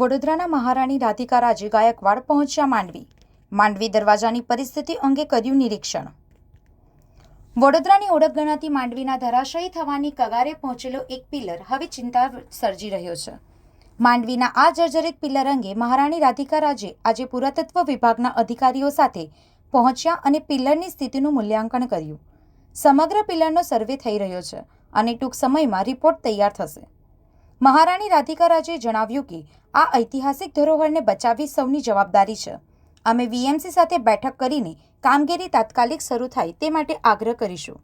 વડોદરાના મહારાણી રાધિકા રાજે ગાયકવાડ પહોંચ્યા માંડવી. માંડવી દરવાજાની પરિસ્થિતિ અંગે કર્યું નિરીક્ષણ. વડોદરાની ઓળખ ગણાતી માંડવીના ધરાશયી થવાની કગારે પહોંચેલો એક પિલ્લર હવે ચિંતા સર્જી રહ્યો છે. માંડવીના આ જર્જરિત પિલ્લર અંગે મહારાણી રાધિકા રાજે આજે પુરાતત્વ વિભાગના અધિકારીઓ સાથે પહોંચ્યા અને પિલ્લરની સ્થિતિનું મૂલ્યાંકન કર્યું. સમગ્ર પિલ્લરનો સર્વે થઈ રહ્યો છે અને ટૂંક સમયમાં રિપોર્ટ તૈયાર થશે. મહારાણી રાધિકા રાજે જણાવ્યું કે આ ઐતિહાસિક ધરોહરને બચાવવી સૌની જવાબદારી છે. અમે વીએમસી સાથે બેઠક કરીને કામગીરી તાત્કાલિક શરૂ થાય તે માટે આગ્રહ કરીશું.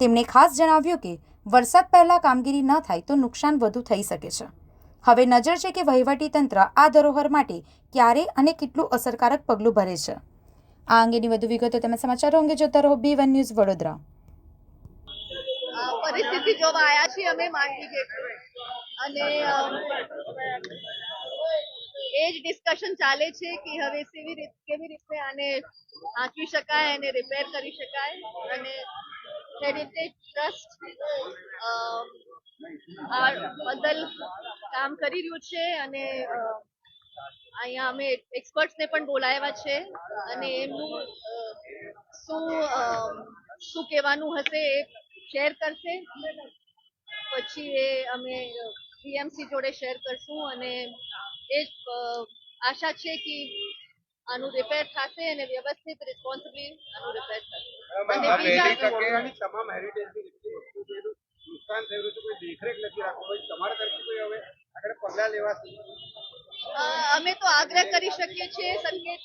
તેમણે ખાસ જણાવ્યું કે વરસાદ પહેલાં કામગીરી ન થાય તો નુકસાન વધુ થઈ શકે છે. હવે નજર છે કે વહીવટીતંત્ર આ ધરોહર માટે ક્યારે અને કેટલું અસરકારક પગલું ભરે છે. આ અંગેની વધુ વિગતો તમે સમાચારો અંગે જોતા રહો બી વન ન્યૂઝ વડોદરા. પરિસ્થિતિ જોવા આવ્યા છીએ અમે માંડવી અને એ જ ડિસ્કશન ચાલે છે કે હવે કેવી રીત, કેવી રીતે આને આંકી શકાય અને રિપેર કરી શકાય. અને હેરિટેજ ટ્રસ્ટ આ બદલ કામ કરી રહ્યું છે અને અહીંયા અમે એક્સપર્ટ્સને પણ બોલાવ્યા છે. અને એમનું શું શું કહેવાનું હશે એ શેર કરશે. પછી એ અમે પીએમસી જોડે શેર કરશું અને એ જ આશા છે કે આનું રિપેર થશે અને વ્યવસ્થિત રિસ્પોન્સિબલી આનું રિપેર થશે. તમામ હેરિટેજની નુકસાન થયેલું છે કોઈ દેખરેખ નથી રાખવું તમારા તરફથી કોઈ હવે? આગળ પગલાં લેવાશે અમે તો આગ્રહ કરી શકીએ છીએ સંકેત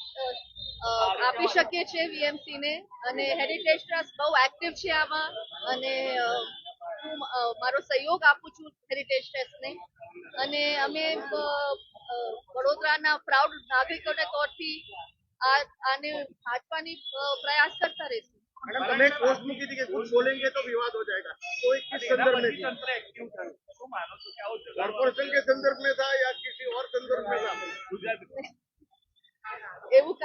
આપી શકીએ છીએ વીએમસી ને અને હેરિટેજ ટ્રસ્ટ બહુ એક્ટિવ છે આમાં અને હું મારો સહયોગ આપું છું હેરિટેજ ટ્રસ્ટને અને અમે વડોદરાના પ્રાઉડ નાગરિકોને તોરથી આને ભાજવાની પ્રયાસ કરતા રહીશું. मैडम તો કોર્પોરેશન કે સંદર્ભ में था या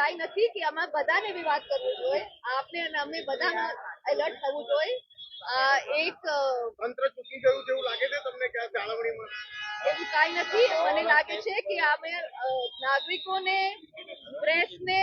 કાંઈ નથી કે અમે બધાને એવી વાત કરવું જોઈએ. આપને અને અમે બધાને એલર્ટ થવું જોઈએ. આ એક તંત્ર ચૂકી ગયું જેવું લાગે છે તમને કે જાળવણીમાં? એવું કાંઈ નથી. મને લાગે છે કે અમે નાગરિકોને પ્રેસને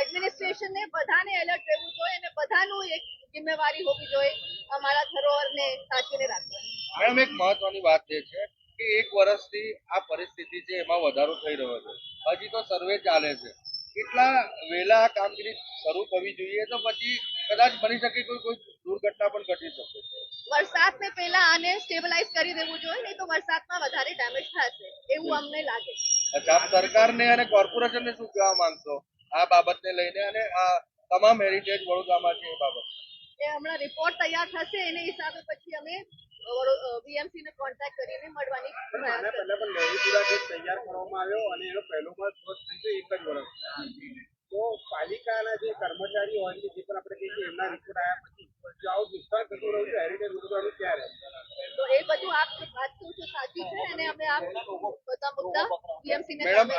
એડમિનિસ્ટ્રેશનને બધાને એલર્ટ રહેવું જોઈએ અને બધાનું એક જિમ્મેવારી હોવી જોઈએ અમારા ધરોહરને સાચવીને રાખવાની મેડમ એક મહત્વની વાત એ છે કે એક વર્ષથી આ પરિસ્થિતિ છે એમાં વધારો થઈ રહ્યો છે. હજી તો સર્વે ચાલે છે. કેટલા વહેલા આ કામગીરી શરૂ કરવી જોઈએ તો પછી કદાચ બની શકે કોઈ કોઈ દુર્ઘટના પણ ઘટી શકે છે. વરસાદને પહેલા આને સ્ટેબલાઇઝ કરી દેવું જોઈએ નહીં તો વરસાદમાં વધારે ડેમેજ થશે એવું અમને લાગે. અચ્છા આપ સરકારને અને કોર્પોરેશનને શું કહેવા માંગશો? આ બાબતને લઈને અને આ તમામ હેરિટેજ વડોદરામાં છે એ બાબત. એ હમણાં રિપોર્ટ તૈયાર થશે એને હિસાબે પછી અમે વીએમસી ને કોન્ટેક્ટ કરીને મળવાની. પહેલા પણ તૈયાર કરવામાં આવ્યો અને એનો પહેલો વર્ષ વર્ષ થઈ ગયો એક જ વર્ષ તો પાલિકાના જે કર્મચારીઓ હોય છે જે પણ આપણે કહીએ છીએ એમના રિપોર્ટ આવ્યા પછી જો આવું નુકસાન થતું રહ્યું છે હેરિટેજ વડોદરાનું ક્યારે તો એ બધું આપ વાત કહું છો સાચી છે? અને અમે આ બધા મુદ્દા વીએમસી ને મેડમ